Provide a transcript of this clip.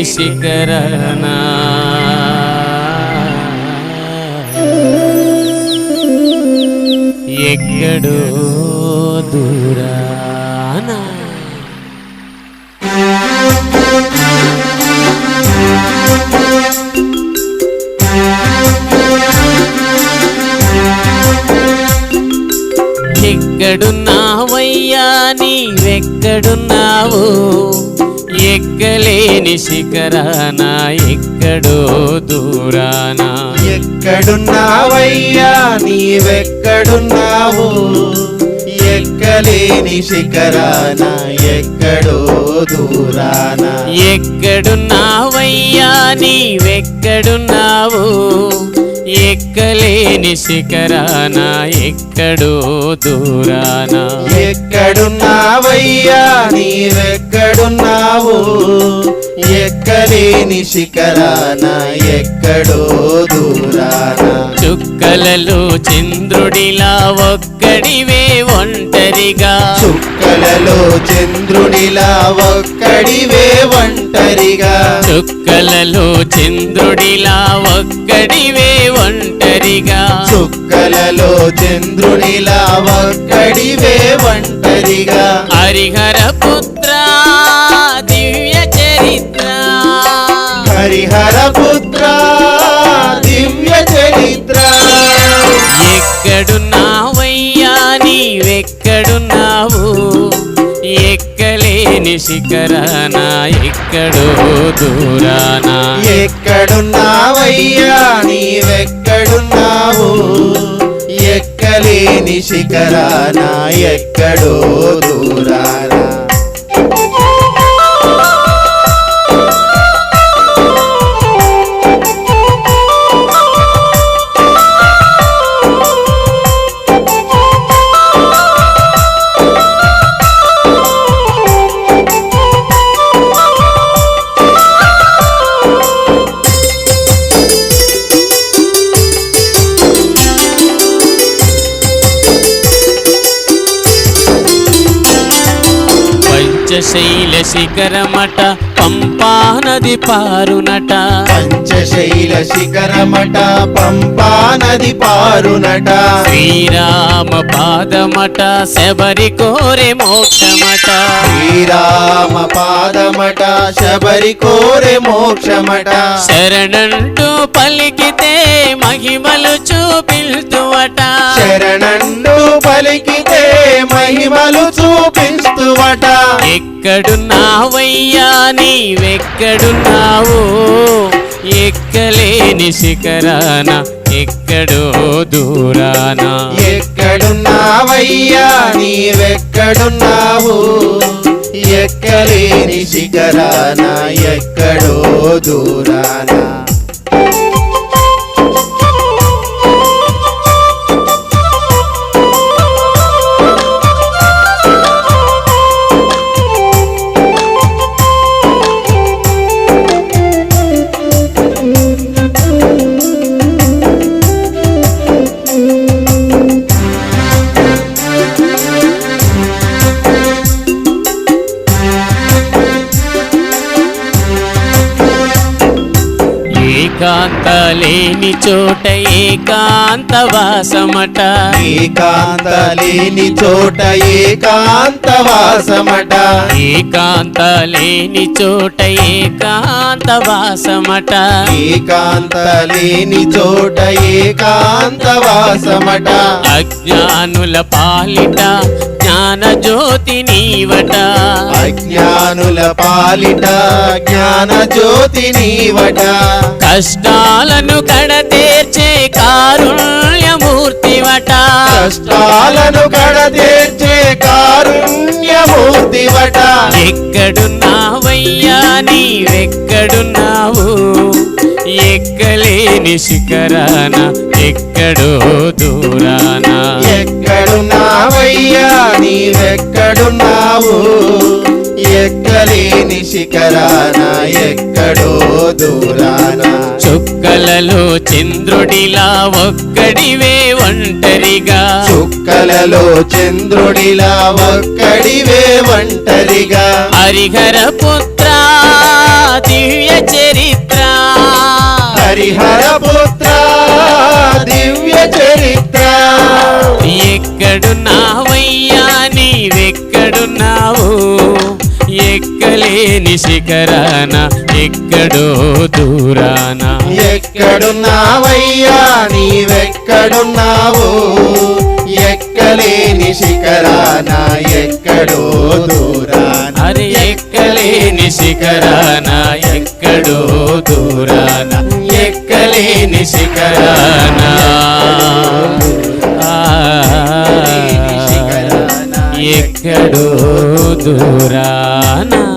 ఎక్కలేని ఎక్కడో దూరానా. ఎక్కడున్నావయ్యా నీవెక్కడున్నావు? ఎక్కలేని శిఖరాన ఎక్కడో దూరానా. ఎక్కడున్నావయ్యా నీవెక్కడున్నావు? ఎక్కలేని శిఖరాన ఎక్కడో దూరాన. ఎక్కడున్నావయ్యా నీవెక్కడున్నావు? ఎక్కలేని శిఖరాన ఎక్కడో దూరానా. ఎక్కడున్నావయ్యా నీవెక్కడున్నావు? ఎక్కలేని శిఖరాన ఎక్కడో దూరాన. చుక్కలలో చంద్రుడిలా ఒక్కడివే ఒంటరిగా. చుక్కలలో చంద్రుడిలా ఒక్కడివే ఒంటరిగా. చుక్కలలో చంద్రుడిలా ఒక్కడివే ఒంటరిగా. చుక్కలలో చంద్రుడిలా ఒక్కడివే ఒంటరిగా. హరిహర పుత్ర దివ్య చరిత్ర. హరిహర పుత్ర దివ్య చరిత్ర. ఎక్కడున్నావయ్యా నీవెక్కడున్నావు? ఎక్కలేని శిఖరాన? ఎక్కడో దూరాన? ఎక్కడున్నావయ్యా? నీవెక్కడున్నావు? ఎక్కలేని శిఖరాన? ఎక్కడో దూరాన? పంచశైల శిఖరమట పంపా నది పారునట. పంచశైల శిఖరమట పంపా నది పారునట. శ్రీరామ పాదమట శబరి కోరె మోక్షమట. శ్రీరామ పాదమట శబరి కోరె మోక్షమట. శరణంటూ పలికితే మహిమలు చూపిల్తువట. శరణండు పలికితే మహిమలు చూపిస్తువట. ఎక్కడున్నావయ్యా నీవెక్కడున్నావు? ఎక్కలేని శిఖరాన ఎక్కడో దూరానా. ఎక్కడున్నావయ్యా నీవెక్కడున్నావు? ఎక్కలేని శిఖరాన ఎక్కడో దూరాన. ఏకాంత లేని చోట ఏకాంత వాసమట ఏకాంత లేని చోట ఏకాంత వాసమట ఏకాంత లేని చోట ఏకాంత వాసమట ఏకాంత లేని చోట ఏకాంత వాసమట అజ్ఞానుల పాలిట జ్ఞాన జ్యోతి నీవట. అజ్ఞానుల పాలిట జ్ఞాన జ్యోతి నీవట. కష్టాలను కడతీర్చే కారుణ్యమూర్తివట. కష్టాలను కడతీర్చే కారుణ్యమూర్తివట. ఎక్కడున్నావయ్యా నీవెక్కడున్నావు? ఎక్కలేని శిఖరాన ఎక్కడో దూరానా. నీవెక్కడున్నావు ఎక్కలేని శిఖరాన ఎక్కడో దూరాన. చుక్కలలో చంద్రుడిలా ఒక్కడివే ఒంటరిగా. చుక్కలలో చంద్రుడిలా ఒక్కడివే ఒంటరిగా. హరిహర పుత్ర దివ్య చరిత్ర. హరిహర ఎక్కలేని శిఖరాన ఎక్కడో దూరాన. ఎక్కడున్నావయ్యా నీవెక్కడున్నావు? ఎక్కలేని శిఖరాన ఎక్కడో దూరాన. అరే ఎక్కలేని శిఖరాన ఎక్కడో దూరాన. ఎక్కలేని శిఖరాన. ఎక్కడో దూరానా.